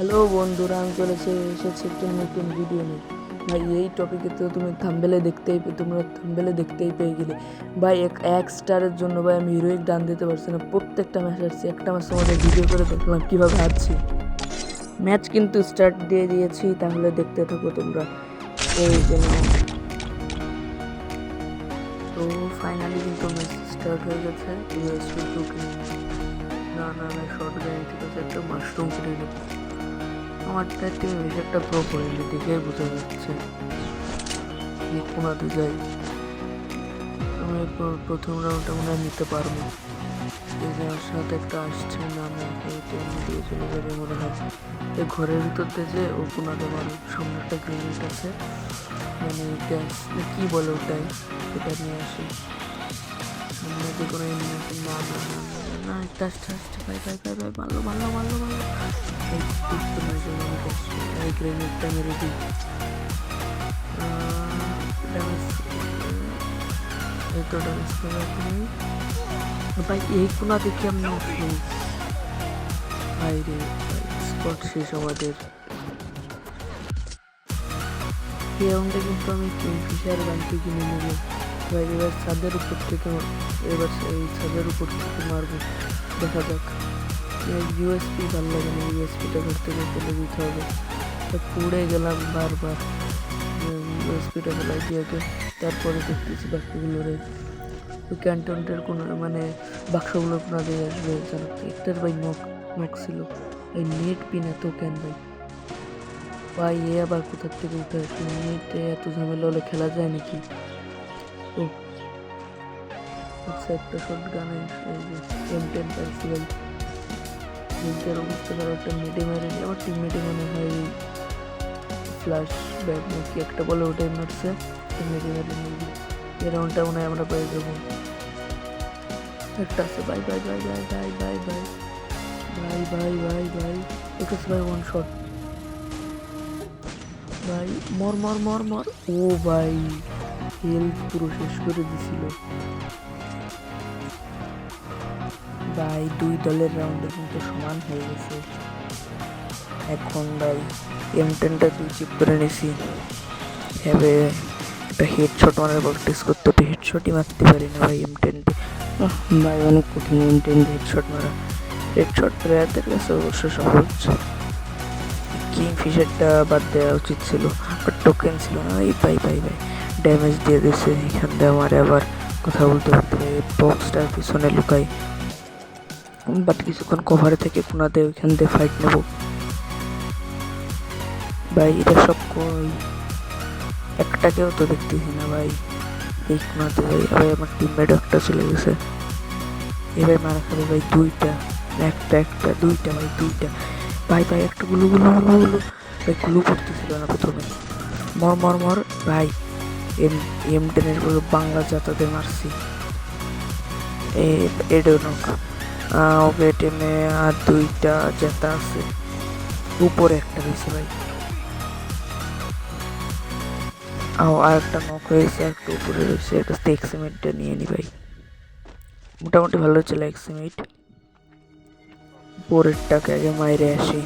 Hello বন্ধুরা, আমি চলেছে এসেছি একটি নতুন ভিডিও নিয়ে। ভাই, এই টপিকে তো তুমি থাম্বেলে দেখতেই তোমরা থাম্বেলে দেখতেই পেয়ে গেলে। ভাই, এক এক স্টারের জন্য ভাই, আমি হিরোইক ডান দিতে পারছি না। প্রত্যেকটা ম্যাচ হারছি, একটা ম্যাচ তোমাদের ভিডিও করে দেখলাম কীভাবে হারছি। ম্যাচ কিন্তু স্টার্ট দিয়ে দিয়েছি, তাহলে দেখতে থাকো তোমরা। এই যে নাও। তো ফাইনালি কিন্তু ম্যাচ স্টার্ট হয়ে গেছে। না না না শর্ট গাড়ি ঠিক আছে, একটা মাশরুম কেটে দেবো আমার টিমে বেশি একটা প্রো করেনি দেখে বোঝা যাচ্ছে। যে কোনাতে যাই। আমি প্র- প্রথম রাউন্ডটা মনে হয় নিতে পারব। এই যে আমার সাথে একটা আসছে না, আমি দিয়ে চলে যাবে মনে হয়। এই ঘরের ভিতর যে ও কোনাতে মারো সামনে একটা গ্রেনেড আছে মানে গ্যাস কী বলে ওটাই সেটা নিয়ে আসি। সামনে যে কোনো এমনি আছে না, একটা আসছে আসছে ভাই ভাই ভাই ভাই মারলো মারলো ভাই, এই কোনা দেখি আমি ভাই রে স্পট শেষ আমাদের। এই কিন্তু আমি কিংফিশার গানটি কিনে নেব। ভাই এবার ছাদের উপর থেকে এবার এই ছাদের উপর থেকে মারবো। দেখা যাক। ইউএসপি ভালো লাগে না ইউএসপিটা ঘর থেকে ফেলে দিতে হবে। পুড়ে গেলাম বারবার। ইউএসপিটা ফেলাই দিয়ে তারপরে দেখতেছি বাকিগুলো রে। ওই ক্যান্টনটার কোনো মানে বাক্সগুলো কোনো দিয়ে আসবে। জানো একটার ভাই নক নক ছিল। এই নেট পিন এত কেন ভাই? ভাই, এ আবার কোথার থেকে উঠে আসলো? নেটে এত ঝামেলা হলে খেলা যায় নাকি? ও আচ্ছা একটা শর্ট গানে এম টেন পাইছি নিজের অবস্থা খারাপ একটা মেডে মেরেনি আমার টিম মেডে মনে হয় একটা বলে ওটাই মারছে মেডে মেরে নিয়ে এই রাউন্ডটা মনে হয় আমরা পেয়ে যাব একটা আছে bye bye bye bye bye bye bye bye bye bye bye okay ভাই ওয়ান শট ভাই মর মর মর মর ও ভাই হেলথ পুরো শেষ করে দিছিল। ভাই দুই দলের রাউন্ডে কিন্তু সমান হয়ে গেছে। এখন ভাই এম টেনটা দুই চিপ করে নিছি। এভাবে একটা হেডশট মারার প্র্যাকটিস করতে হবে হেডশটই মারতে পারি না ভাই এম টেনটি ভাই, অনেক কঠিন এম টেন হেডশট মারা। হেডশট প্লেয়ারদের কাছে অবশ্য সহজ। কিং ফিশারটা বাদ দেওয়া উচিত ছিল বাট টোকেন ছিল না। এই ভাই ভাই ভাই ড্যামেজ দিয়ে দিয়েছে, এখান দিয়ে আমার আবার কথা বলতে বলতে বক্সটার পিছনে লুকাই। বাট কিছুক্ষণ কভারে থেকে কোনাতে ওইখান দিয়ে ফাইট নেব। ভাই, এটা সব কই? একটাকেও তো দেখতেছি না ভাই। এই কোনাতে ভাই ভাই আমার টিমমেট একটা চলে গেছে। এবার মারা খাবে ভাই দুইটা। একটা একটা, দুইটা ভাই দুইটা। ভাই ভাই, একটা গুলো গুলো গুলো গুলো। ভাই, গুলো করতেছিল না প্রথমে। মর মর মর, ভাই। এম এম টেনেরগুলো বাংলা জাতাতে মারছি। এডো নক। ওকে টেমে আর দুইটা জেতা আছে। উপরে একটা রয়েছে ভাই। আর একটা নক হয়েছে একটা উপরে রয়েছে এটা এক্সিমেটটা নিয়ে নি ভাই। মোটামুটি ভালো ছিল এক্সিমেট। পরেরটাকে আগে মাইরে আসি।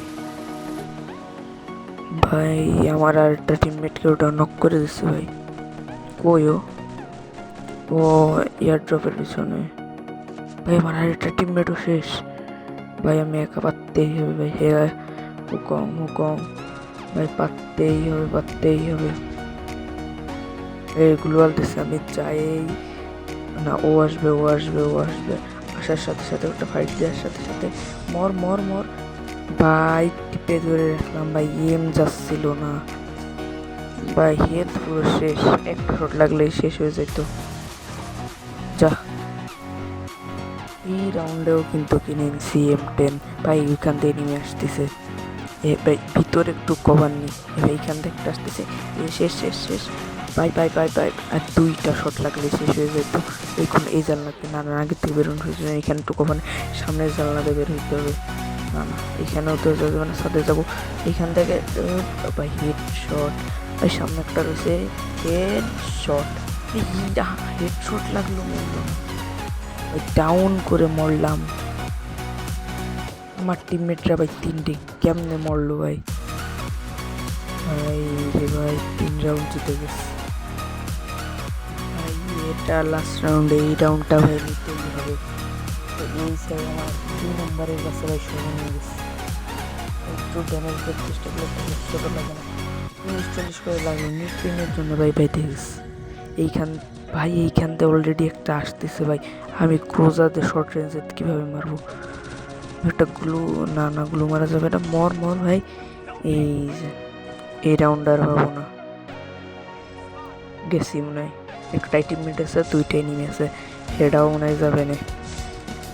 ভাই, আমার আর একটা টিমমেটকে ওটা নক করে দিচ্ছে ভাই। কই ও ও এয়ার ড্রপের পিছনে। ভাই, আমার আর একটা টিমমেটও শেষ। ভাই, আমি একা পারতেই হবে, ভাই। হে, হুকম হুকম। ভাই, পারতেই হবে পারতেই হবে। এইগুলো বলতেছে আমি চাই না, ও আসবে ও আসবে ও আসবে। আসার সাথে সাথে, ওটা ফাইট দেওয়ার সাথে সাথে। মর মর মর। ভাই, টিপে ধরে রাখলাম, ভাই এম যাচ্ছিল না। ভাই হেলথ পুরো শেষ। একটা শট লাগলেই শেষ হয়ে যেত যা। এই রাউন্ডেও কিন্তু কিনে নিছি এম টেন ভাই, ওইখান থেকে নেমে আসতেছে। এ ভাই, ভিতরে একটু কভার নি ভাই এখান থেকে একটা আসতেছে। এ শেষ শেষ শেষ। Bye bye bye bye. আর দুইটা শট লাগলে শেষ হয়ে যেত এখন এই জানলাতে না না, আগে থেকে বেরোনো হয়েছে এখানে একটু কভার সামনের জানলাতে বের হইতে হবে। না না, এখানেও তো যাবে না, সাথে যাব। এখান থেকে ভাই হেড শট ভাই সামনে একটা রয়েছে হেড শট হেড শট লাগল মরলো ওই ডাউন করে মরলাম। আমার টিমমেটরা ভাই তিনটে, কেমনে মরলো ভাই? ভাই রে ভাই, তিন রাউন্ড জিতে গেছে। এটা লাস্ট রাউন্ড এই রাউন্ডটা ভাই নিতেই হবে। এই সাইড আমার দুই নম্বরের কাছে ভাই সময় নিয়ে গেছে। একটু ড্যামেজ চেষ্টা করলে লাগে না। উনিশ চল্লিশ করে লাগল নিউট্রিনের জন্য ভাই পাইতে গেছে এইখান, ভাই, এইখান থেকে অলরেডি একটা আসতেছে ভাই। আমি ক্রোজাতে শর্ট রেঞ্জে কীভাবে মারবো? একটা গ্লু, না না, গ্লু মারা যাবে না। মর মর ভাই। এই এই রাউন্ড আর হব না। গেছি মনে হয়। একটাই টিমমেট আছে দুইটাই নিমে আছে। সেটাও মনে হয় যাবে না।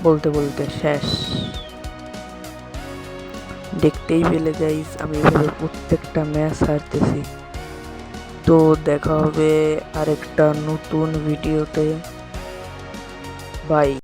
বলতে বলতে শেষ। দেখতেই পেলে গাইস আমি এভাবে প্রত্যেকটা ম্যাচ হারতেছি। তো দেখা হবে আরেকটা নতুন ভিডিওতে বাই